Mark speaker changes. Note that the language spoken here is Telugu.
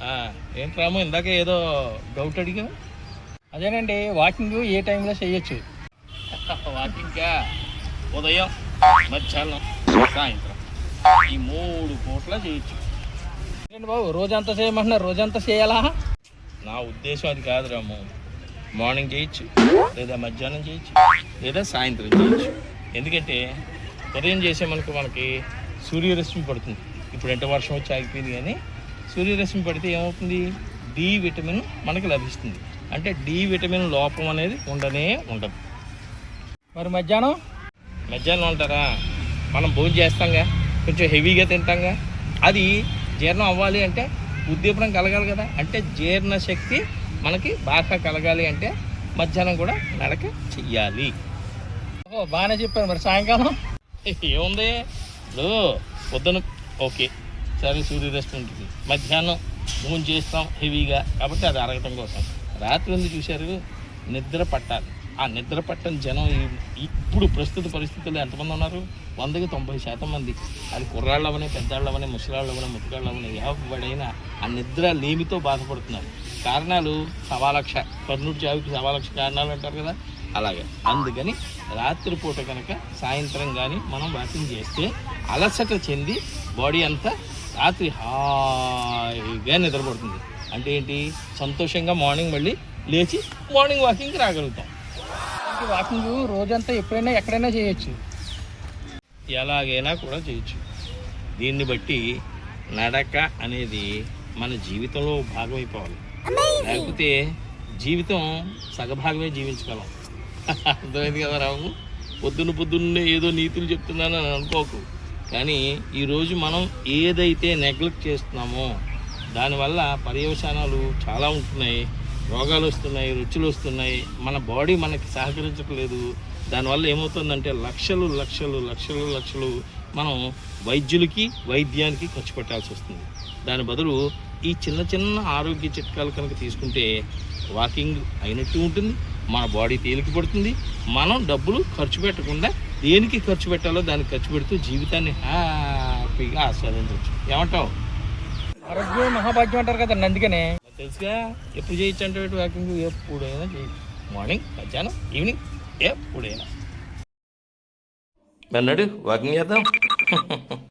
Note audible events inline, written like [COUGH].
Speaker 1: ఏంటి రాము ఇందాక ఏదో డౌట్ అడిగా
Speaker 2: అదేనండి వాకింగ్ ఏ టైంలో చేయొచ్చు. [LAUGHS]
Speaker 1: వాకింగ్గా ఉదయం మధ్యాహ్నం సాయంత్రం. ఈ మూడు పూట్ల చేయొచ్చు.
Speaker 2: ఏంటి బాబు రోజంతా చేయమంటున్నారు. రోజంతా చేయాలా?
Speaker 1: నా ఉద్దేశం అది కాదు రాము. మార్నింగ్ చేయొచ్చు లేదా మధ్యాహ్నం చేయొచ్చు లేదా సాయంత్రం చేయొచ్చు. ఎందుకంటే ఉదయం చేసేమనుకో మనకి సూర్యరశ్మి పడుతుంది. ఇప్పుడు ఎంత వర్షం వచ్చి ఆగిపోయింది కానీ సూర్యరశ్మి పడితే ఏమవుతుంది? డి విటమిన్ మనకి లభిస్తుంది. అంటే డి విటమిన్ లోపం అనేది ఉండనే ఉండదు.
Speaker 2: మరి మధ్యాహ్నం?
Speaker 1: మధ్యాహ్నం ఉంటారా మనం భోజనం చేస్తాంగా? కొంచెం హెవీగా తింటాంగా? అది జీర్ణం అవ్వాలి అంటే ఉద్దీపనం కలగాలి కదా? అంటే జీర్ణ శక్తి మనకి బాగా కలగాలి అంటే మధ్యాహ్నం కూడా నడక చెయ్యాలి.
Speaker 2: ఓ బాగానే చెప్పారు మరి సాయంకాలం?
Speaker 1: ఏముంది? ఇప్పుడు పొద్దున ఓకే. సరే సూర్యరశ్మి ఉంటుంది. మధ్యాహ్నం భోజనం చేస్తాం హెవీగా. కాబట్టి అది అరగటం కోసం. రాత్రి ఉంది చూశారు? నిద్ర పట్టాలి. ఆ నిద్ర పట్టని జనం ఇప్పుడు ప్రస్తుత పరిస్థితుల్లో ఎంతమంది ఉన్నారు? వందకి తొంభై శాతం మంది. అది కుర్రాళ్ళు అవనే పెద్దాళ్ళు అవనే ముసలాళ్ళు అవనే ముట్టుకాళ్ళు అవనే ఎవడైనా ఆ నిద్ర లేమితో బాధపడుతున్నారు. కారణాలు సవాలక్ష. పన్నూరు కర్నూలు చావుకి సవాలక్ష కారణాలు అంటారు కదా. అలాగే. అందుకని రాత్రిపూట కనుక సాయంత్రం కానీ మనం వాకింగ్ చేస్తే అలసట చెంది బాడీ అంతా రాత్రి హాయిగా నిద్రపడుతుంది. అంటే ఏంటి? సంతోషంగా మార్నింగ్ మళ్ళీ లేచి మార్నింగ్ వాకింగ్కి రాగలుగుతాం.
Speaker 2: వాకింగ్ రోజంతా ఎప్పుడైనా ఎక్కడైనా చేయొచ్చు.
Speaker 1: ఎలాగైనా కూడా చేయొచ్చు. దీన్ని బట్టి నడక అనేది మన జీవితంలో భాగం అయిపోవాలి లేకపోతే జీవితం సగభాగమే జీవించగలం. అర్థమైంది కదా రాము? పొద్దున్న పొద్దున్నే ఏదో నీతులు చెప్తున్నానని అనుకోకు. కానీ ఈరోజు మనం ఏదైతే నెగ్లెక్ట్ చేస్తున్నామో దానివల్ల పర్యవసానాలు చాలా ఉంటున్నాయి. రోగాలు వస్తున్నాయి రుచులు వస్తున్నాయి. మన బాడీ మనకి సహకరించట్లేదు. దానివల్ల ఏమవుతుందంటే లక్షలు లక్షలు లక్షలు లక్షలు మనం వైద్యులకి వైద్యానికి ఖర్చు పెట్టాల్సి వస్తుంది. దాని బదులు ఈ చిన్న చిన్న ఆరోగ్య చిట్కాలు కనుక తీసుకుంటే వాకింగ్ అయినట్టు ఉంటుంది. మన బాడీ తేలిక పడుతుంది. మనం డబ్బులు ఖర్చు పెట్టకుండా దేనికి ఖర్చు పెట్టాలో దానికి ఖర్చు పెడుతూ జీవితాన్ని హ్యాపీగా ఆస్వాదించవచ్చు. ఏమంటావు?
Speaker 2: ఆరోగ్యం మహాభాగ్యం అంటారు కదండి అందుకనే.
Speaker 1: నాకు తెలుసుగా ఎప్పుడు చేయొచ్చు అంటే వాకింగ్? ఎప్పుడైనా చేయొచ్చు. మార్నింగ్ మధ్యాహ్నం ఈవినింగ్ ఎప్పుడైనా. అన్నాడు వాకింగ్ చేద్దాం.